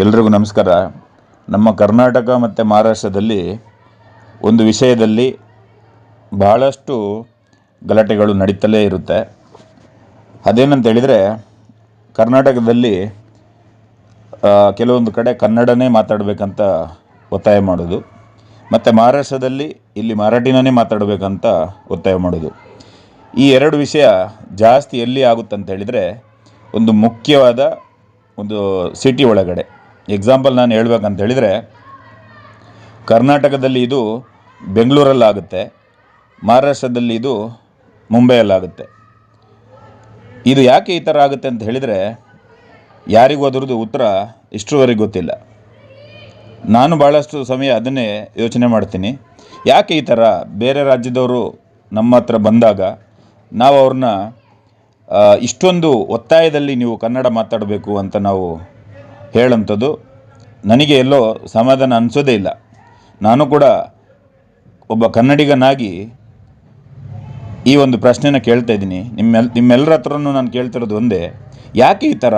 ಎಲ್ರಿಗೂ ನಮಸ್ಕಾರ. ನಮ್ಮ ಕರ್ನಾಟಕ ಮತ್ತು ಮಹಾರಾಷ್ಟ್ರದಲ್ಲಿ ಒಂದು ವಿಷಯದಲ್ಲಿ ಬಹಳಷ್ಟು ಗಲಾಟೆಗಳು ನಡೀತಲೇ ಇರುತ್ತೆ. ಅದೇನಂತ ಹೇಳಿದರೆ, ಕರ್ನಾಟಕದಲ್ಲಿ ಕೆಲವೊಂದು ಕಡೆ ಕನ್ನಡನೇ ಮಾತಾಡಬೇಕಂತ ಒತ್ತಾಯ ಮಾಡೋದು, ಮತ್ತು ಮಹಾರಾಷ್ಟ್ರದಲ್ಲಿ ಇಲ್ಲಿ ಮರಾಠಿನೇ ಮಾತಾಡಬೇಕಂತ ಒತ್ತಾಯ ಮಾಡೋದು. ಈ ಎರಡು ವಿಷಯ ಜಾಸ್ತಿ ಎಲ್ಲಿ ಆಗುತ್ತೆ ಅಂತ ಹೇಳಿದರೆ, ಒಂದು ಮುಖ್ಯವಾದ ಒಂದು ಸಿಟಿ ಒಳಗಡೆ. ಎಕ್ಸಾಂಪಲ್ ನಾನು ಹೇಳ್ಬೇಕಂತ ಹೇಳಿದರೆ, ಕರ್ನಾಟಕದಲ್ಲಿ ಇದು ಬೆಂಗಳೂರಲ್ಲಾಗುತ್ತೆ, ಮಹಾರಾಷ್ಟ್ರದಲ್ಲಿ ಇದು ಮುಂಬೈಯಲ್ಲಾಗುತ್ತೆ. ಇದು ಯಾಕೆ ಈ ಥರ ಆಗುತ್ತೆ ಅಂತ ಹೇಳಿದರೆ, ಯಾರಿಗೂ ಅದರದ್ದು ಉತ್ತರ ಇಷ್ಟರವರೆಗೆ ಗೊತ್ತಿಲ್ಲ. ನಾನು ಭಾಳಷ್ಟು ಸಮಯ ಅದನ್ನೇ ಯೋಚನೆ ಮಾಡ್ತೀನಿ. ಯಾಕೆ ಈ ಥರ? ಬೇರೆ ರಾಜ್ಯದವರು ನಮ್ಮ ಹತ್ರ ಬಂದಾಗ ನಾವು ಅವ್ರನ್ನ ಇಷ್ಟೊಂದು ಒತ್ತಾಯದಲ್ಲಿ ನೀವು ಕನ್ನಡ ಮಾತಾಡಬೇಕು ಅಂತ ನಾವು ಹೇಳೋಂಥದ್ದು ನನಗೆ ಎಲ್ಲೋ ಸಮಾಧಾನ ಅನಿಸೋದೇ ಇಲ್ಲ. ನಾನು ಕೂಡ ಒಬ್ಬ ಕನ್ನಡಿಗನಾಗಿ ಈ ಒಂದು ಪ್ರಶ್ನೆನ ಕೇಳ್ತಾ ಇದ್ದೀನಿ. ನಿಮ್ಮೆಲ್, ನಿಮ್ಮೆಲ್ಲರ ಹತ್ರನೂ ನಾನು ಕೇಳ್ತಿರೋದು ಒಂದೇ, ಯಾಕೆ ಈ ಥರ?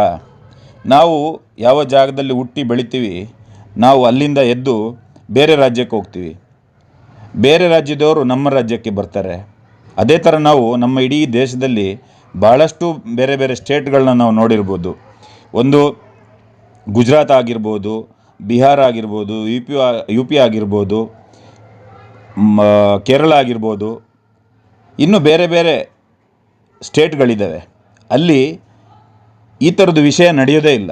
ನಾವು ಯಾವ ಜಾಗದಲ್ಲಿ ಹುಟ್ಟಿ ಬೆಳಿತೀವಿ, ನಾವು ಅಲ್ಲಿಂದ ಎದ್ದು ಬೇರೆ ರಾಜ್ಯಕ್ಕೆ ಹೋಗ್ತೀವಿ. ಬೇರೆ ರಾಜ್ಯದವರು ನಮ್ಮ ರಾಜ್ಯಕ್ಕೆ ಬರ್ತಾರೆ. ಅದೇ ಥರ ನಾವು ನಮ್ಮ ಇಡೀ ದೇಶದಲ್ಲಿ ಭಾಳಷ್ಟು ಬೇರೆ ಬೇರೆ ಸ್ಟೇಟ್ಗಳನ್ನ ನಾವು ನೋಡಿರ್ಬೋದು. ಒಂದು ಗುಜರಾತ್ ಆಗಿರ್ಬೋದು, ಬಿಹಾರ ಆಗಿರ್ಬೋದು ಯು ಪಿ ಯು ಪಿ ಆಗಿರ್ಬೋದು ಕೇರಳ ಆಗಿರ್ಬೋದು, ಇನ್ನು ಬೇರೆ ಬೇರೆ ಸ್ಟೇಟ್ಗಳಿದ್ದಾವೆ. ಅಲ್ಲಿ ಈ ಥರದ್ದು ವಿಷಯ ನಡೆಯೋದೇ ಇಲ್ಲ.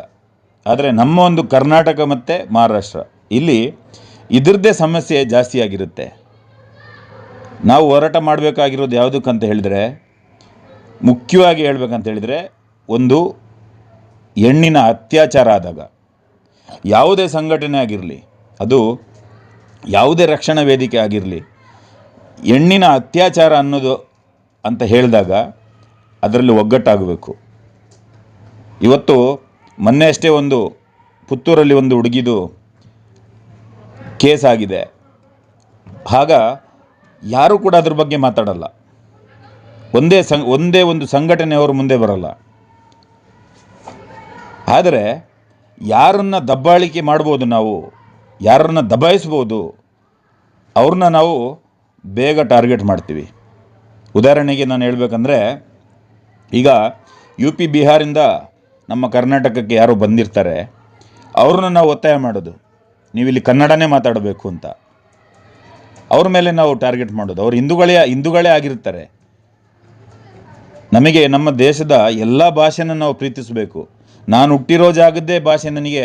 ಆದರೆ ನಮ್ಮ ಒಂದು ಕರ್ನಾಟಕ ಮತ್ತು ಮಹಾರಾಷ್ಟ್ರ, ಇಲ್ಲಿ ಇದ್ರದ್ದೇ ಸಮಸ್ಯೆ ಜಾಸ್ತಿ ಆಗಿರುತ್ತೆ. ನಾವು ಹೋರಾಟ ಮಾಡಬೇಕಾಗಿರೋದು ಯಾವುದಕ್ಕಂತ ಹೇಳಿದ್ರೆ, ಮುಖ್ಯವಾಗಿ ಹೇಳ್ಬೇಕಂತ ಹೇಳಿದರೆ, ಒಂದು ಹೆಣ್ಣಿನ ಅತ್ಯಾಚಾರ ಆದಾಗ ಯಾವುದೇ ಸಂಘಟನೆ ಆಗಿರಲಿ, ಅದು ಯಾವುದೇ ರಕ್ಷಣಾ ವೇದಿಕೆ ಆಗಿರಲಿ, ಹೆಣ್ಣಿನ ಅತ್ಯಾಚಾರ ಅನ್ನೋದು ಅಂತ ಹೇಳಿದಾಗ ಅದರಲ್ಲಿ ಒಗ್ಗಟ್ಟಾಗಬೇಕು. ಇವತ್ತು ಮೊನ್ನೆ ಅಷ್ಟೇ ಒಂದು ಪುತ್ತೂರಲ್ಲಿ ಒಂದು ಹುಡುಗಿದು ಕೇಸ್ ಆಗಿದೆ. ಆಗ ಯಾರೂ ಕೂಡ ಅದ್ರ ಬಗ್ಗೆ ಮಾತಾಡಲ್ಲ. ಒಂದೇ ಸಂ ಒಂದೇ ಒಂದು ಸಂಘಟನೆಯವರು ಮುಂದೆ ಬರಲ್ಲ. ಆದರೆ ಯಾರನ್ನು ದಬ್ಬಾಳಿಕೆ ಮಾಡ್ಬೋದು ನಾವು, ಯಾರನ್ನ ದಬಾಯಿಸ್ಬೋದು, ಅವ್ರನ್ನ ನಾವು ಬೇಗ ಟಾರ್ಗೆಟ್ ಮಾಡ್ತೀವಿ. ಉದಾಹರಣೆಗೆ ನಾನು ಹೇಳಬೇಕಂದ್ರೆ, ಈಗ ಯು ಪಿ ಬಿಹಾರಿಂದ ನಮ್ಮ ಕರ್ನಾಟಕಕ್ಕೆ ಯಾರೋ ಬಂದಿರ್ತಾರೆ, ಅವ್ರನ್ನ ನಾವು ಒತ್ತಾಯ ಮಾಡೋದು. ನೀವು ಇಲ್ಲಿ ಕನ್ನಡನೇ ಮಾತಾಡಬೇಕು ಅಂತ. ಅವ್ರ ಮೇಲೆ ನಾವು ಟಾರ್ಗೆಟ್ ಮಾಡೋದು. ಅವ್ರು ಹಿಂದೂಗಳೇ ಹಿಂದೂಗಳೇ ಆಗಿರ್ತಾರೆ. ನಮಗೆ ನಮ್ಮ ದೇಶದ ಎಲ್ಲ ಭಾಷೆನ ನಾವು ಪ್ರೀತಿಸಬೇಕು. ನಾನು ಹುಟ್ಟಿರೋ ಜಾಗದ್ದೇ ಭಾಷೆ ನನಗೆ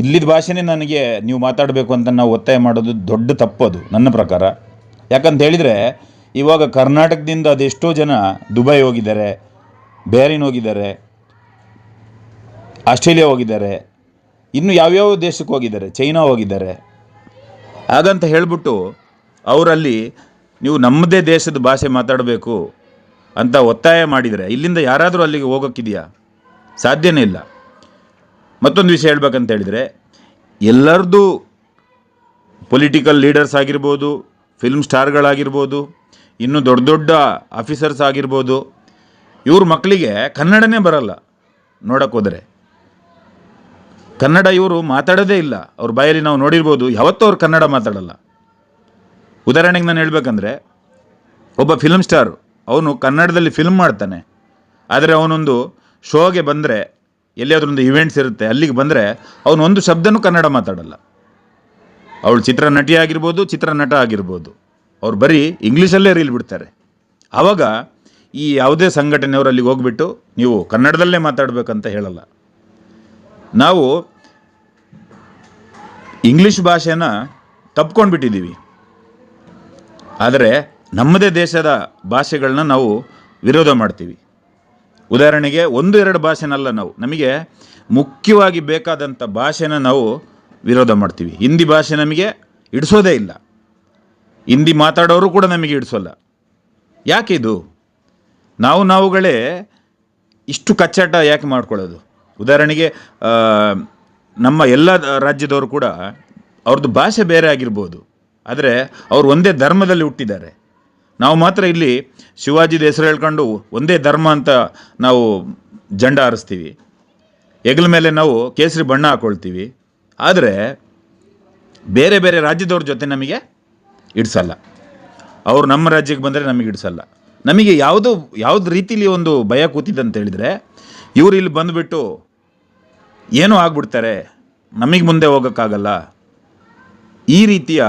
ಇಲ್ಲಿದ ಭಾಷೆನೇ ನನಗೆ ನೀವು ಮಾತಾಡಬೇಕು ಅಂತ ನಾವು ಒತ್ತಾಯ ಮಾಡೋದು ದೊಡ್ಡ ತಪ್ಪದು ನನ್ನ ಪ್ರಕಾರ. ಯಾಕಂತ ಹೇಳಿದರೆ, ಇವಾಗ ಕರ್ನಾಟಕದಿಂದ ಅದೆಷ್ಟೋ ಜನ ದುಬೈ ಹೋಗಿದ್ದಾರೆ ಬೇರಿನ್ ಹೋಗಿದ್ದಾರೆ, ಆಸ್ಟ್ರೇಲಿಯಾ ಹೋಗಿದ್ದಾರೆ, ಇನ್ನು ಯಾವ್ಯಾವ ದೇಶಕ್ಕೆ ಹೋಗಿದ್ದಾರೆ, ಚೈನಾ ಹೋಗಿದ್ದಾರೆ. ಹಾಗಂತ ಹೇಳಿಬಿಟ್ಟು ಅವರಲ್ಲಿ ನೀವು ನಮ್ಮದೇ ದೇಶದ ಭಾಷೆ ಮಾತಾಡಬೇಕು ಅಂತ ಒತ್ತಾಯ ಮಾಡಿದರೆ, ಇಲ್ಲಿಂದ ಯಾರಾದರೂ ಅಲ್ಲಿಗೆ ಹೋಗೋಕ್ಕಿದೆಯಾ? ಸಾಧ್ಯನೇ ಇಲ್ಲ. ಮತ್ತೊಂದು ವಿಷಯ ಹೇಳ್ಬೇಕಂತ ಹೇಳಿದರೆ ಎಲ್ಲರದ್ದು ಪೊಲಿಟಿಕಲ್ ಲೀಡರ್ಸ್ ಆಗಿರ್ಬೋದು ಫಿಲ್ಮ್ ಸ್ಟಾರ್ಗಳಾಗಿರ್ಬೋದು ಇನ್ನು ದೊಡ್ಡ ದೊಡ್ಡ ಆಫೀಸರ್ಸ್ ಆಗಿರ್ಬೋದು, ಇವ್ರ ಮಕ್ಕಳಿಗೆ ಕನ್ನಡನೇ ಬರಲ್ಲ ನೋಡಕ್ಕೆ ಹೋದರೆ. ಕನ್ನಡ ಇವರು ಮಾತಾಡೋದೇ ಇಲ್ಲ. ಅವ್ರ ಬಾಯಲ್ಲಿ ನಾವು ನೋಡಿರ್ಬೋದು, ಯಾವತ್ತೂ ಅವ್ರು ಕನ್ನಡ ಮಾತಾಡಲ್ಲ. ಉದಾಹರಣೆಗೆ ನಾನು ಹೇಳ್ಬೇಕಂದ್ರೆ, ಒಬ್ಬ ಫಿಲ್ಮ್ ಸ್ಟಾರ್ ಅವನು ಕನ್ನಡದಲ್ಲಿ ಫಿಲ್ಮ್ ಮಾಡ್ತಾನೆ. ಆದರೆ ಅವನೊಂದು ಶೋಗೆ ಬಂದರೆ ಎಲ್ಲಿಯಾದ್ರೂ ಒಂದು ಇವೆಂಟ್ಸ್ ಇರುತ್ತೆ, ಅಲ್ಲಿಗೆ ಬಂದರೆ ಅವನು ಒಂದು ಶಬ್ದನೂ ಕನ್ನಡ ಮಾತಾಡಲ್ಲ. ಅವಳು ಚಿತ್ರ ನಟಿ ಆಗಿರ್ಬೋದು ಚಿತ್ರ ನಟ ಆಗಿರ್ಬೋದು. ಅವ್ರು ಬರೀ ಇಂಗ್ಲೀಷಲ್ಲೇ ರೀಲ್ ಬಿಡ್ತಾರೆ. ಆವಾಗ ಈ ಯಾವುದೇ ಸಂಘಟನೆಯವರು ಅಲ್ಲಿಗೆ ಹೋಗ್ಬಿಟ್ಟು ನೀವು ಕನ್ನಡದಲ್ಲೇ ಮಾತಾಡಬೇಕಂತ ಹೇಳಲ್ಲ. ನಾವು ಇಂಗ್ಲೀಷ್ ಭಾಷೆನ ತಪ್ಕೊಂಡು ಬಿಟ್ಟಿದ್ದೀವಿ ಆದರೆ ನಮ್ಮದೇ ದೇಶದ ಭಾಷೆಗಳನ್ನ ನಾವು ವಿರೋಧ ಮಾಡ್ತೀವಿ. ಉದಾಹರಣೆಗೆ ಒಂದು ಎರಡು ಭಾಷೆನಲ್ಲ ನಾವು. ನಮಗೆ ಮುಖ್ಯವಾಗಿ ಬೇಕಾದಂಥ ಭಾಷೆನ ನಾವು ವಿರೋಧ ಮಾಡ್ತೀವಿ. ಹಿಂದಿ ಭಾಷೆ ನಮಗೆ ಇಡಿಸೋದೇ ಇಲ್ಲ. ಹಿಂದಿ ಮಾತಾಡೋರು ಕೂಡ ನಮಗೆ ಇಡಿಸೋಲ್ಲ ಯಾಕೆ ಇದು? ನಾವು ನಾವುಗಳೇ ಇಷ್ಟು ಕಚ್ಚಾಟ ಯಾಕೆ ಮಾಡ್ಕೊಳ್ಳೋದು? ಉದಾಹರಣೆಗೆ ನಮ್ಮ ಎಲ್ಲ ರಾಜ್ಯದವರು ಕೂಡ ಅವ್ರದ್ದು ಭಾಷೆ ಬೇರೆ ಆಗಿರ್ಬೋದು. ಆದರೆ ಅವರು ಒಂದೇ ಧರ್ಮದಲ್ಲಿ ಹುಟ್ಟಿದ್ದಾರೆ. ನಾವು ಮಾತ್ರ ಇಲ್ಲಿ ಶಿವಾಜಿದ ಹೆಸರು ಹೇಳ್ಕೊಂಡು ಒಂದೇ ಧರ್ಮ ಅಂತ ನಾವು ಜಂಡ ಹಾರಿಸ್ತೀವಿ. ಹೆಗಲ ಮೇಲೆ ನಾವು ಕೇಸರಿ ಬಣ್ಣ ಹಾಕ್ಕೊಳ್ತೀವಿ ಆದರೆ ಬೇರೆ ಬೇರೆ ರಾಜ್ಯದವ್ರ ಜೊತೆ ನಮಗೆ ಇಡ್ಸಲ್ಲ. ಅವರು ನಮ್ಮ ರಾಜ್ಯಕ್ಕೆ ಬಂದರೆ ನಮಗೆ ಇಡ್ಸಲ್ಲ. ನಮಗೆ ಯಾವುದು, ಯಾವ್ದು ರೀತಿಲಿ ಒಂದು ಭಯ ಕೂತಿದೆ ಅಂತ ಹೇಳಿದರೆ, ಇವರು ಇಲ್ಲಿ ಬಂದುಬಿಟ್ಟು ಏನೋ ಆಗ್ಬಿಡ್ತಾರೆ, ನಮಗೆ ಮುಂದೆ ಹೋಗೋಕ್ಕಾಗಲ್ಲ, ಈ ರೀತಿಯ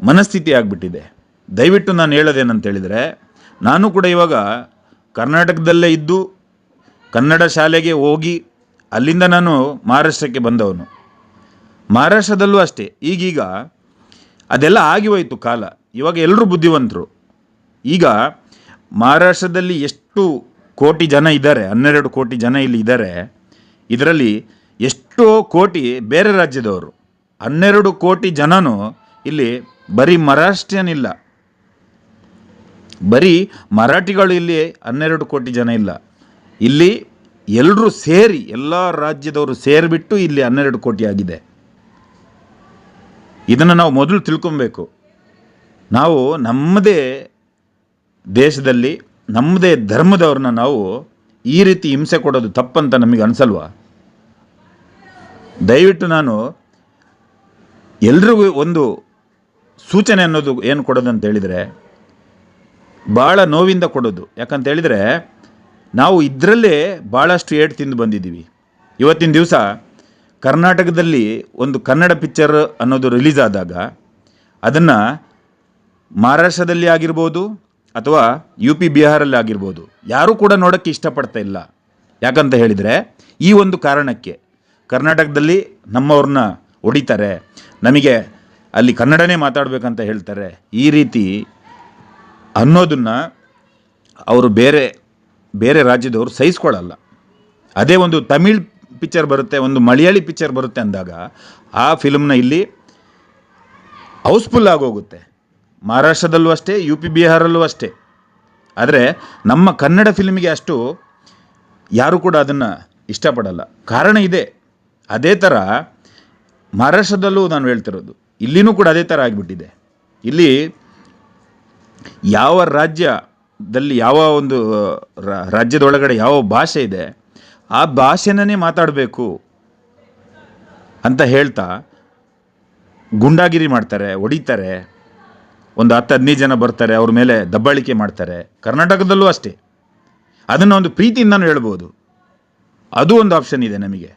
ಮನಸ್ಥಿತಿ ಆಗಿಬಿಟ್ಟಿದೆ. ದಯವಿಟ್ಟು ನಾನು ಹೇಳೋದೇನಂತ ಹೇಳಿದರೆ ನಾನು ಕೂಡ ಇವಾಗ ಕರ್ನಾಟಕದಲ್ಲೇ ಇದ್ದು, ಕನ್ನಡ ಶಾಲೆಗೆ ಹೋಗಿ ಅಲ್ಲಿಂದ ನಾನು ಮಹಾರಾಷ್ಟ್ರಕ್ಕೆ ಬಂದವನು. ಮಹಾರಾಷ್ಟ್ರದಲ್ಲೂ ಅಷ್ಟೇ. ಈಗೀಗ ಅದೆಲ್ಲ ಆಗಿ ಹೋಯಿತು ಕಾಲ. ಇವಾಗ ಎಲ್ಲರೂ ಬುದ್ಧಿವಂತರು. ಈಗ ಮಹಾರಾಷ್ಟ್ರದಲ್ಲಿ ಎಷ್ಟು ಕೋಟಿ ಜನ ಇದ್ದಾರೆ, ಹನ್ನೆರಡು ಕೋಟಿ ಜನ ಇಲ್ಲಿ ಇದ್ದಾರೆ, ಇದರಲ್ಲಿ ಎಷ್ಟೋ ಕೋಟಿ ಬೇರೆ ರಾಜ್ಯದವರು. ಹನ್ನೆರಡು ಕೋಟಿ ಜನನೂ ಇಲ್ಲಿ ಬರೀ ಮಹಾರಾಷ್ಟ್ರೀಯನ್ ಇಲ್ಲ ಬರೀ ಮರಾಠಿಗಳು ಇಲ್ಲಿ ಹನ್ನೆರಡು ಕೋಟಿ ಜನ ಇಲ್ಲ. ಇಲ್ಲಿ ಎಲ್ಲರೂ ಸೇರಿ, ಎಲ್ಲ ರಾಜ್ಯದವರು ಸೇರಿಬಿಟ್ಟು ಇಲ್ಲಿ ಹನ್ನೆರಡು ಕೋಟಿ ಆಗಿದೆ. ಇದನ್ನು ನಾವು ಮೊದಲು ತಿಳ್ಕೊಬೇಕು. ನಾವು ನಮ್ಮದೇ ದೇಶದಲ್ಲಿ, ನಮ್ಮದೇ ಧರ್ಮದವ್ರನ್ನ ನಾವು ಈ ರೀತಿ ಹಿಂಸೆ ಕೊಡೋದು ತಪ್ಪಂತ ನಮಗೆ ಅನಿಸಲ್ವಾ? ದಯವಿಟ್ಟು ನಾನು ಎಲ್ರಿಗೂ ಒಂದು ಸೂಚನೆ ಅನ್ನೋದು ಏನು ಕೊಡೋದು ಅಂತ ಹೇಳಿದರೆ ಭಾಳ ನೋವಿಂದ ಕೊಡೋದು. ಯಾಕಂತ ಹೇಳಿದರೆ, ನಾವು ಇದರಲ್ಲೇ ಭಾಳಷ್ಟು ಏಟು ತಿಂದು ಬಂದಿದ್ದೀವಿ. ಇವತ್ತಿನ ದಿವಸ ಕರ್ನಾಟಕದಲ್ಲಿ ಒಂದು ಕನ್ನಡ ಪಿಕ್ಚರ್ ಅನ್ನೋದು ರಿಲೀಸ್ ಆದಾಗ ಅದನ್ನು ಮಹಾರಾಷ್ಟ್ರದಲ್ಲಿ ಆಗಿರ್ಬೋದು ಅಥವಾ ಯು ಪಿ ಬಿಹಾರಲ್ಲಿ ಆಗಿರ್ಬೋದು, ಯಾರೂ ಕೂಡ ನೋಡೋಕ್ಕೆ ಇಷ್ಟಪಡ್ತಾ ಇಲ್ಲ. ಯಾಕಂತ ಹೇಳಿದರೆ, ಈ ಒಂದು ಕಾರಣಕ್ಕೆ ಕರ್ನಾಟಕದಲ್ಲಿ ನಮ್ಮವ್ರನ್ನ ಹೊಡಿತಾರೆ. ನಮಗೆ ಅಲ್ಲಿ ಕನ್ನಡನೇ ಮಾತಾಡಬೇಕಂತ ಹೇಳ್ತಾರೆ. ಈ ರೀತಿ ಅನ್ನೋದನ್ನು ಅವರು ಬೇರೆ ಬೇರೆ ರಾಜ್ಯದವರು ಸಹಿಸ್ಕೊಳ್ಳಲ್ಲ. ಅದೇ ಒಂದು ತಮಿಳ್ ಪಿಕ್ಚರ್ ಬರುತ್ತೆ, ಒಂದು ಮಲಯಾಳಿ ಪಿಕ್ಚರ್ ಬರುತ್ತೆ ಅಂದಾಗ ಆ ಫಿಲ್ಮ್ನ ಇಲ್ಲಿ ಹೌಸ್ಫುಲ್ ಆಗೋಗುತ್ತೆ. ಮಹಾರಾಷ್ಟ್ರದಲ್ಲೂ ಅಷ್ಟೇ, ಯು ಪಿ ಬಿಹಾರಲ್ಲೂ ಅಷ್ಟೇ. ಆದರೆ ನಮ್ಮ ಕನ್ನಡ ಫಿಲ್ಮಿಗೆ ಅಷ್ಟು ಯಾರೂ ಕೂಡ ಅದನ್ನು ಇಷ್ಟಪಡಲ್ಲ. ಕಾರಣ ಇದೆ. ಅದೇ ಥರ ಮಹಾರಾಷ್ಟ್ರದಲ್ಲೂ ನಾನು ಹೇಳ್ತಿರೋದು, ಇಲ್ಲಿನೂ ಕೂಡ ಅದೇ ಥರ ಆಗಿಬಿಟ್ಟಿದೆ. ಇಲ್ಲಿ ಯಾವ ರಾಜ್ಯದಲ್ಲಿ ಯಾವ ಒಂದು ರಾಜ್ಯದೊಳಗಡೆ ಯಾವ ಭಾಷೆ ಇದೆ, ಆ ಭಾಷೆನೇ ಮಾತಾಡಬೇಕು ಅಂತ ಹೇಳ್ತಾ ಗುಂಡಾಗಿರಿ ಮಾಡ್ತಾರೆ, ಹೊಡಿತಾರೆ. ಒಂದು ಹತ್ತು ಹದಿನೈದು ಜನ ಬರ್ತಾರೆ, ಅವ್ರ ಮೇಲೆ ದಬ್ಬಾಳಿಕೆ ಮಾಡ್ತಾರೆ. ಕರ್ನಾಟಕದಲ್ಲೂ ಅಷ್ಟೇ. ಅದನ್ನು ಒಂದು ಪ್ರೀತಿಯಿಂದನೂ ಹೇಳ್ಬೋದು. ಅದು ಒಂದು ಆಪ್ಷನ್ ಇದೆ ನಮಗೆ.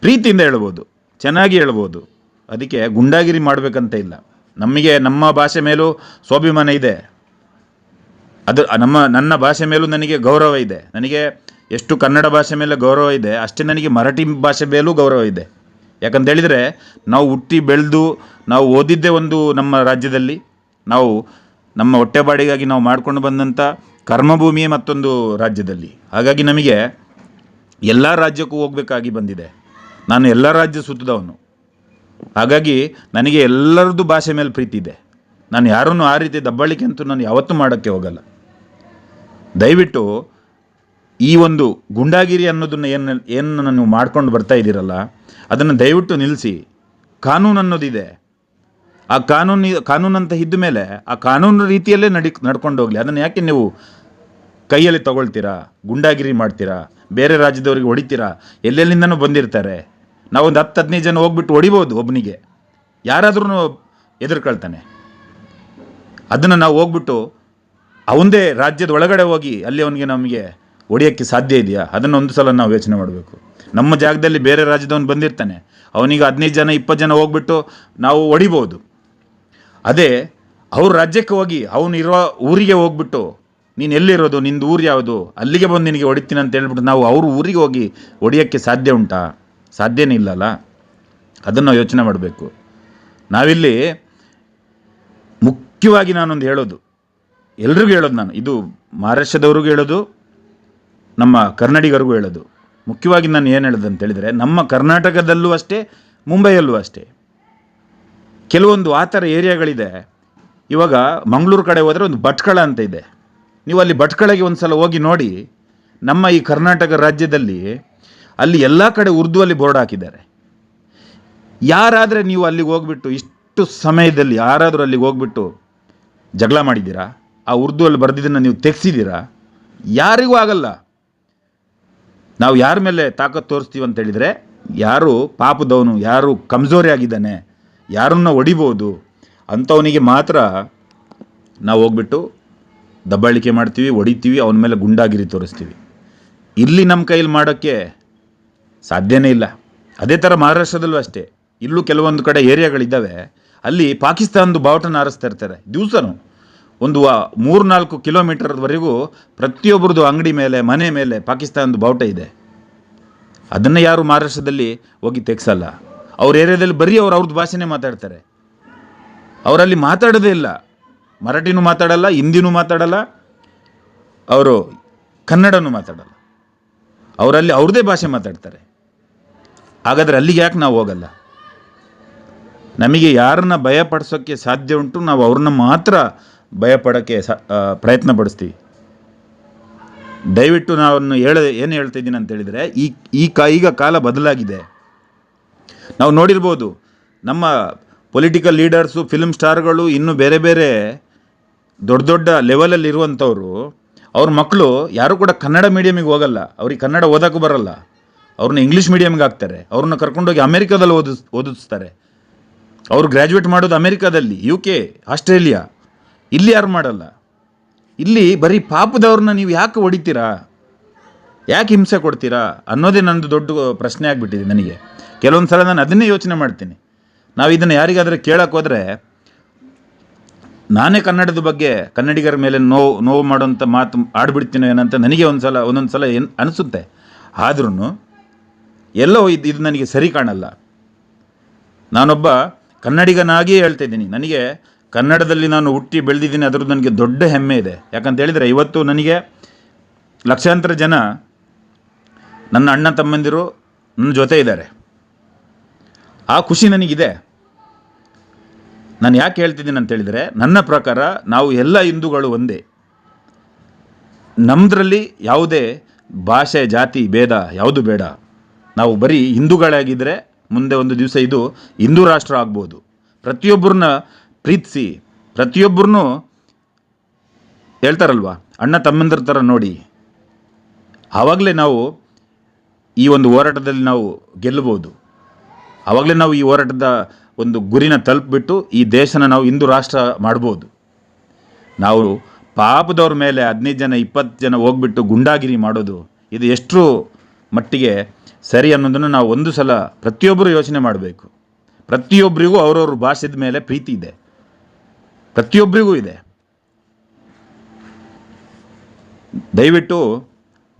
ಪ್ರೀತಿಯಿಂದ ಹೇಳ್ಬೋದು. ಚೆನ್ನಾಗಿ ಹೇಳ್ಬೋದು. ಅದಕ್ಕೆ ಗುಂಡಾಗಿರಿ ಮಾಡಬೇಕಂತ ಇಲ್ಲ. ನಮಗೆ ನಮ್ಮ ಭಾಷೆ ಮೇಲೂ ಸ್ವಾಭಿಮಾನ ಇದೆ. ಅದು ನಮ್ಮ, ನನ್ನ ಭಾಷೆ ಮೇಲೂ ನನಗೆ ಗೌರವ ಇದೆ. ನನಗೆ ಎಷ್ಟು ಕನ್ನಡ ಭಾಷೆ ಮೇಲೆ ಗೌರವ ಇದೆ, ಅಷ್ಟೇ ನನಗೆ ಮರಾಠಿ ಭಾಷೆ ಮೇಲೂ ಗೌರವ ಇದೆ. ಯಾಕಂತೇಳಿದರೆ ನಾವು ಹುಟ್ಟಿ ಬೆಳೆದು, ನಾವು ಓದಿದ್ದೇ ಒಂದು ನಮ್ಮ ರಾಜ್ಯದಲ್ಲಿ, ನಾವು ನಮ್ಮ ಹೊಟ್ಟೆಬಾಡಿಗಾಗಿ ನಾವು ಮಾಡಿಕೊಂಡು ಬಂದಂಥ ಕರ್ಮಭೂಮಿಯೇ ಮತ್ತೊಂದು ರಾಜ್ಯದಲ್ಲಿ. ಹಾಗಾಗಿ ನಮಗೆ ಎಲ್ಲ ರಾಜ್ಯಕ್ಕೂ ಹೋಗಬೇಕಾಗಿ ಬಂದಿದೆ. ನಾನು ಎಲ್ಲ ರಾಜ್ಯ ಸುತ್ತಿದವನು. ಹಾಗಾಗಿ ನನಗೆ ಎಲ್ಲರದ್ದು ಭಾಷೆ ಮೇಲೆ ಪ್ರೀತಿ ಇದೆ. ನಾನು ಯಾರನ್ನು ಆ ರೀತಿ ದಬ್ಬಾಳಿಕೆ ಅಂತೂ ನಾನು ಯಾವತ್ತೂ ಮಾಡೋಕ್ಕೆ ಹೋಗಲ್ಲ. ದಯವಿಟ್ಟು ಈ ಒಂದು ಗುಂಡಾಗಿರಿ ಅನ್ನೋದನ್ನು ಏನು ಏನು ನೀವು ಮಾಡ್ಕೊಂಡು ಬರ್ತಾ ಇದ್ದೀರಲ್ಲ, ಅದನ್ನು ದಯವಿಟ್ಟು ನಿಲ್ಲಿಸಿ ಕಾನೂನು ಅನ್ನೋದಿದೆ. ಆ ಕಾನೂನು ಕಾನೂನು ಅಂತ ಇದ್ದ ಮೇಲೆ ಆ ಕಾನೂನು ರೀತಿಯಲ್ಲೇ ನಡಿ, ನಡ್ಕೊಂಡು ಹೋಗಲಿ. ಅದನ್ನು ಯಾಕೆ ನೀವು ಕೈಯಲ್ಲಿ ತಗೊಳ್ತೀರಾ? ಗುಂಡಾಗಿರಿ ಮಾಡ್ತೀರಾ? ಬೇರೆ ರಾಜ್ಯದವ್ರಿಗೆ ಹೊಡಿತೀರಾ? ಎಲ್ಲೆಲ್ಲಿಂದನೂ ಬಂದಿರ್ತಾರೆ. ನಾವೊಂದು ಹತ್ತು ಹದಿನೈದು ಜನ ಹೋಗ್ಬಿಟ್ಟು ಹೊಡಿಬೋದು ಒಬ್ಬನಿಗೆ ಯಾರಾದ್ರೂ ಎದುರ್ಕೊಳ್ತಾನೆ ಅದನ್ನು ನಾವು ಹೋಗ್ಬಿಟ್ಟು ಅವಂದೇ ರಾಜ್ಯದ ಒಳಗಡೆ ಹೋಗಿ ಅಲ್ಲಿ ಅವನಿಗೆ ನಮಗೆ ಹೊಡಿಯೋಕ್ಕೆ ಸಾಧ್ಯ ಇದೆಯಾ? ಅದನ್ನು ಒಂದು ಸಲ ನಾವು ಯೋಚನೆ ಮಾಡಬೇಕು. ನಮ್ಮ ಜಾಗದಲ್ಲಿ ಬೇರೆ ರಾಜ್ಯದವನು ಬಂದಿರ್ತಾನೆ. ಅವನಿಗೆ ಹದಿನೈದು ಜನ, ಇಪ್ಪತ್ತು ಜನ ಹೋಗ್ಬಿಟ್ಟು ನಾವು ಹೊಡಿಬೋದು. ಅದೇ ಅವ್ರ ರಾಜ್ಯಕ್ಕೆ ಹೋಗಿ ಅವನು ಇರೋ ಊರಿಗೆ ಹೋಗ್ಬಿಟ್ಟು ನೀನು ಎಲ್ಲಿರೋದು? ನಿಂದು ಊರು ಯಾವುದು? ಅಲ್ಲಿಗೆ ಬಂದು ನಿನಗೆ ಹೊಡಿತೀನಿ ಅಂತ ಹೇಳ್ಬಿಟ್ಟು ನಾವು ಅವ್ರ ಊರಿಗೆ ಹೋಗಿ ಹೊಡಿಯೋಕ್ಕೆ ಸಾಧ್ಯ ಉಂಟಾ? ಸಾಧ್ಯನೇ ಇಲ್ಲಲ್ಲ? ಅದನ್ನು ಯೋಚನೆ ಮಾಡಬೇಕು. ನಾವಿಲ್ಲಿ ಮುಖ್ಯವಾಗಿ ನಾನೊಂದು ಹೇಳೋದು. ಎಲ್ರಿಗೂ ಹೇಳೋದು ನಾನು. ಇದು ಮಹಾರಾಷ್ಟ್ರದವ್ರಿಗೂ ಹೇಳೋದು, ನಮ್ಮ ಕನ್ನಡಿಗರಿಗೂ ಹೇಳೋದು. ಮುಖ್ಯವಾಗಿ ನಾನು ಏನು ಹೇಳೋದು ಅಂತ ಹೇಳಿದರೆ, ನಮ್ಮ ಕರ್ನಾಟಕದಲ್ಲೂ ಅಷ್ಟೇ, ಮುಂಬೈಯಲ್ಲೂ ಅಷ್ಟೇ. ಕೆಲವೊಂದು ಆ ಥರ ಏರಿಯಾಗಳಿದೆ. ಇವಾಗ ಮಂಗಳೂರು ಕಡೆ ಹೋದರೆ ಒಂದು ಭಟ್ಕಳ ಅಂತ ಇದೆ. ನೀವು ಅಲ್ಲಿ ಭಟ್ಕಳಗೆ ಒಂದು ಸಲ ಹೋಗಿ ನೋಡಿ, ನಮ್ಮ ಈ ಕರ್ನಾಟಕ ರಾಜ್ಯದಲ್ಲಿ ಅಲ್ಲಿ ಎಲ್ಲ ಕಡೆ ಉರ್ದುವಲ್ಲಿ ಬೋರ್ಡ್ ಹಾಕಿದ್ದಾರೆ. ಯಾರಾದರೆ ನೀವು ಅಲ್ಲಿಗೆ ಹೋಗ್ಬಿಟ್ಟು ಇಷ್ಟು ಸಮಯದಲ್ಲಿ ಯಾರಾದರೂ ಅಲ್ಲಿಗೆ ಹೋಗ್ಬಿಟ್ಟು ಜಗಳ ಮಾಡಿದ್ದೀರಾ? ಆ ಉರ್ದುವಲ್ಲಿ ಬರೆದಿದ್ದನ್ನು ನೀವು ತೆಗೆಸಿದ್ದೀರಾ? ಯಾರಿಗೂ ಆಗಲ್ಲ. ನಾವು ಯಾರ ಮೇಲೆ ತಾಕತ್ತು ತೋರಿಸ್ತೀವಿ ಅಂತ ಹೇಳಿದರೆ, ಯಾರು ಪಾಪದವನು, ಯಾರು ಕಮ್ಜೋರಿ ಆಗಿದ್ದಾನೆ, ಯಾರನ್ನ ಹೊಡಿಬೋದು ಅಂಥವನಿಗೆ ಮಾತ್ರ ನಾವು ಹೋಗ್ಬಿಟ್ಟು ದಬ್ಬಾಳಿಕೆ ಮಾಡ್ತೀವಿ, ಹೊಡಿತೀವಿ, ಅವನ ಮೇಲೆ ಗುಂಡಾಗಿರಿ ತೋರಿಸ್ತೀವಿ. ಇಲ್ಲಿ ನಮ್ಮ ಕೈಯಲ್ಲಿ ಮಾಡೋಕ್ಕೆ ಸಾಧ್ಯನೇ ಇಲ್ಲ. ಅದೇ ಥರ ಮಹಾರಾಷ್ಟ್ರದಲ್ಲೂ ಅಷ್ಟೇ. ಇಲ್ಲೂ ಕೆಲವೊಂದು ಕಡೆ ಏರಿಯಾಗಳಿದ್ದಾವೆ. ಅಲ್ಲಿ ಪಾಕಿಸ್ತಾನದ ಬಾವುಟನ ಹಾರಿಸ್ತಾ ಇರ್ತಾರೆ. ದಿವಸನೂ. ಒಂದು ಮೂರು ನಾಲ್ಕು ಕಿಲೋಮೀಟರ್ವರೆಗೂ ಪ್ರತಿಯೊಬ್ಬರದು ಅಂಗಡಿ ಮೇಲೆ, ಮನೆ ಮೇಲೆ ಪಾಕಿಸ್ತಾನದ ಬಾವುಟ ಇದೆ. ಅದನ್ನು ಯಾರು ಮಹಾರಾಷ್ಟ್ರದಲ್ಲಿ ಹೋಗಿ ತೆಗ್ಸಲ್ಲ. ಅವ್ರ ಏರಿಯಾದಲ್ಲಿ ಬರೀ ಅವ್ರು ಅವ್ರದ್ದು ಭಾಷೆನೇ ಮಾತಾಡ್ತಾರೆ. ಅವರಲ್ಲಿ ಮಾತಾಡೋದೇ ಇಲ್ಲ. ಮರಾಠಿನೂ ಮಾತಾಡಲ್ಲ, ಹಿಂದಿನೂ ಮಾತಾಡಲ್ಲ, ಅವರು ಕನ್ನಡನೂ ಮಾತಾಡಲ್ಲ. ಅವರಲ್ಲಿ ಅವ್ರದ್ದೇ ಭಾಷೆ ಮಾತಾಡ್ತಾರೆ. ಹಾಗಾದರೆ ಅಲ್ಲಿಗೆ ಯಾಕೆ ನಾವು ಹೋಗಲ್ಲ? ನಮಗೆ ಯಾರನ್ನ ಭಯಪಡಿಸೋಕ್ಕೆ ಸಾಧ್ಯ ಉಂಟು, ನಾವು ಅವ್ರನ್ನ ಮಾತ್ರ ಭಯಪಡೋಕ್ಕೆ ಸ ಪ್ರಯತ್ನ ಪಡಿಸ್ತೀವಿ. ದಯವಿಟ್ಟು ನಾನು ಹೇಳ, ಏನು ಹೇಳ್ತಿದ್ದೀನಿ ಅಂತ ಹೇಳಿದರೆ, ಈ ಈ ಕಾ, ಈಗ ಕಾಲ ಬದಲಾಗಿದೆ. ನಾವು ನೋಡಿರ್ಬೋದು, ನಮ್ಮ ಪೊಲಿಟಿಕಲ್ ಲೀಡರ್ಸು ಫಿಲ್ಮ್ ಸ್ಟಾರ್ಗಳು ಇನ್ನೂ ಬೇರೆ ಬೇರೆ ದೊಡ್ಡ ದೊಡ್ಡ ಲೆವೆಲಲ್ಲಿ ಇರುವಂಥವ್ರು ಅವ್ರ ಮಕ್ಕಳು ಯಾರೂ ಕೂಡ ಕನ್ನಡ ಮೀಡಿಯಮಿಗೆ ಹೋಗಲ್ಲ. ಅವ್ರಿಗೆ ಕನ್ನಡ ಓದೋಕ್ಕೂ ಬರಲ್ಲ. ಅವ್ರನ್ನ ಇಂಗ್ಲೀಷ್ ಮೀಡಿಯಮ್ಗೆ ಹಾಕ್ತಾರೆ. ಅವ್ರನ್ನ ಕರ್ಕೊಂಡೋಗಿ ಅಮೆರಿಕದಲ್ಲಿ ಓದಿಸ್, ಓದಿಸ್ತಾರೆ. ಅವರು ಗ್ರ್ಯಾಜುಯೇಟ್ ಮಾಡೋದು ಅಮೆರಿಕಾದಲ್ಲಿ ಯು ಕೆ ಆಸ್ಟ್ರೇಲಿಯಾ ಇಲ್ಲಿ ಯಾರು ಮಾಡಲ್ಲ? ಇಲ್ಲಿ ಬರೀ ಪಾಪದವ್ರನ್ನ ನೀವು ಯಾಕೆ ಹೊಡಿತೀರಾ? ಯಾಕೆ ಹಿಂಸೆ ಕೊಡ್ತೀರಾ? ಅನ್ನೋದೇ ನಂದು ದೊಡ್ಡ ಪ್ರಶ್ನೆ ಆಗಿಬಿಟ್ಟಿದೆ ನನಗೆ. ಕೆಲವೊಂದು ಸಲ ನಾನು ಅದನ್ನೇ ಯೋಚನೆ ಮಾಡ್ತೀನಿ. ನಾವು ಇದನ್ನು ಯಾರಿಗಾದರೂ ಕೇಳಕ್ಕೆ ಹೋದರೆ, ನಾನೇ ಕನ್ನಡದ ಬಗ್ಗೆ ಕನ್ನಡಿಗರ ಮೇಲೆ ನೋವು ನೋವು ಮಾಡೋಂಥ ಮಾತು ಆಡ್ಬಿಡ್ತೀನೋ ಏನಂತ ನನಗೆ ಒಂದು ಸಲ ಒಂದೊಂದು ಸಲ ಏನು ಅನಿಸುತ್ತೆ? ಆದ್ರೂ ಎಲ್ಲೋ ಇದು ಇದು ನನಗೆ ಸರಿ ಕಾಣಲ್ಲ. ನಾನೊಬ್ಬ ಕನ್ನಡಿಗನಾಗಿಯೇ ಹೇಳ್ತಾ ಇದ್ದೀನಿ ನನಗೆ ಕನ್ನಡದಲ್ಲಿ ನಾನು ಹುಟ್ಟಿ ಬೆಳೆದಿದ್ದೀನಿ ಅದ್ರದ್ದು ನನಗೆ ದೊಡ್ಡ ಹೆಮ್ಮೆ ಇದೆ. ಯಾಕಂತ ಹೇಳಿದರೆ ಇವತ್ತು ನನಗೆ ಲಕ್ಷಾಂತರ ಜನ ನನ್ನ ಅಣ್ಣ ತಮ್ಮಂದಿರು ನನ್ನ ಜೊತೆ ಇದ್ದಾರೆ. ಆ ಖುಷಿ ನನಗಿದೆ. ನಾನು ಯಾಕೆ ಹೇಳ್ತಿದ್ದೀನಿ ಅಂತ ಹೇಳಿದರೆ ನನ್ನ ಪ್ರಕಾರ ನಾವು ಎಲ್ಲ ಹಿಂದೂಗಳು ಒಂದೇ. ನಮ್ಮದ್ರಲ್ಲಿ ಯಾವುದೇ ಭಾಷೆ, ಜಾತಿ, ಭೇದ ಯಾವುದು ಬೇಡ. ನಾವು ಬರೀ ಹಿಂದೂಗಳಾಗಿದ್ದರೆ ಮುಂದೆ ಒಂದು ದಿವಸ ಇದು ಹಿಂದೂ ರಾಷ್ಟ್ರ ಆಗ್ಬೋದು. ಪ್ರತಿಯೊಬ್ಬರನ್ನ ಪ್ರೀತಿಸಿ, ಪ್ರತಿಯೊಬ್ಬರನ್ನೂ ಹೇಳ್ತಾರಲ್ವ? ಅಣ್ಣ ತಮ್ಮಂದ್ರ ಥರ ನೋಡಿ. ಆವಾಗಲೇ ನಾವು ಈ ಒಂದು ಹೋರಾಟದಲ್ಲಿ ನಾವು ಗೆಲ್ಲಬಹುದು. ಆವಾಗಲೇ ನಾವು ಈ ಹೋರಾಟದ ಒಂದು ಗುರಿನ ತಲುಪಿಬಿಟ್ಟು ಈ ದೇಶನ ನಾವು ಹಿಂದೂ ರಾಷ್ಟ್ರ ಮಾಡ್ಬೋದು. ನಾವು ಪಾಪದವ್ರ ಮೇಲೆ ಹದಿನೈದು ಜನ, ಇಪ್ಪತ್ತು ಜನ ಹೋಗ್ಬಿಟ್ಟು ಗುಂಡಾಗಿರಿ ಮಾಡೋದು, ಇದು ಎಷ್ಟರ ಮಟ್ಟಿಗೆ ಸರಿ ಅನ್ನೋದನ್ನು ನಾವು ಒಂದು ಸಲ ಪ್ರತಿಯೊಬ್ಬರು ಯೋಚನೆ ಮಾಡಬೇಕು. ಪ್ರತಿಯೊಬ್ಬರಿಗೂ ಅವರವ್ರ ಭಾಷೆದ ಮೇಲೆ ಪ್ರೀತಿ ಇದೆ. ಪ್ರತಿಯೊಬ್ಬರಿಗೂ ಇದೆ. ದಯವಿಟ್ಟು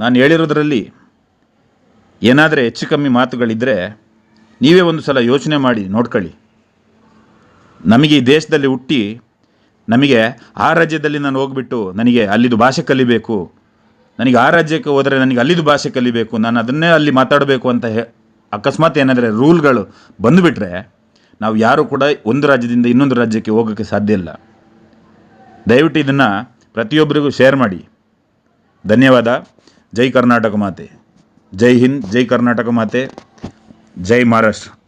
ನಾನು ಹೇಳಿರೋದ್ರಲ್ಲಿ ಏನಾದರೆ ಹೆಚ್ಚು ಕಮ್ಮಿ ಮಾತುಗಳಿದ್ದರೆ ನೀವೇ ಒಂದು ಸಲ ಯೋಚನೆ ಮಾಡಿ, ನೋಡ್ಕೊಳ್ಳಿ. ನಮಗೆ ಈ ದೇಶದಲ್ಲಿ ಹುಟ್ಟಿ ನಮಗೆ ಆ ರಾಜ್ಯದಲ್ಲಿ ನಾನು ಹೋಗ್ಬಿಟ್ಟು ನನಗೆ ಅಲ್ಲಿದು ಭಾಷೆ ಕಲಿಬೇಕು ನನಗೆ ಆ ರಾಜ್ಯಕ್ಕೆ ಹೋದರೆ ನನಗೆ ಅಲ್ಲಿದ್ದು ಭಾಷೆ ಕಲಿಬೇಕು, ನಾನು ಅದನ್ನೇ ಅಲ್ಲಿ ಮಾತಾಡಬೇಕು ಅಂತ ಹೇ, ಅಕಸ್ಮಾತ್ ಏನಾದರೆ ರೂಲ್ಗಳು ಬಂದುಬಿಟ್ರೆ ನಾವು ಯಾರು ಕೂಡ ಒಂದು ರಾಜ್ಯದಿಂದ ಇನ್ನೊಂದು ರಾಜ್ಯಕ್ಕೆ ಹೋಗೋಕ್ಕೆ ಸಾಧ್ಯ ಇಲ್ಲ. ದಯವಿಟ್ಟು ಇದನ್ನು ಪ್ರತಿಯೊಬ್ಬರಿಗೂ ಶೇರ್ ಮಾಡಿ. ಧನ್ಯವಾದ. ಜೈ ಕರ್ನಾಟಕ ಮಾತೆ. ಜೈ ಹಿಂದ್, ಜೈ ಕರ್ನಾಟಕ ಮಾತೆ. ಜೈ ಮಹಾರಾಷ್ಟ್ರ.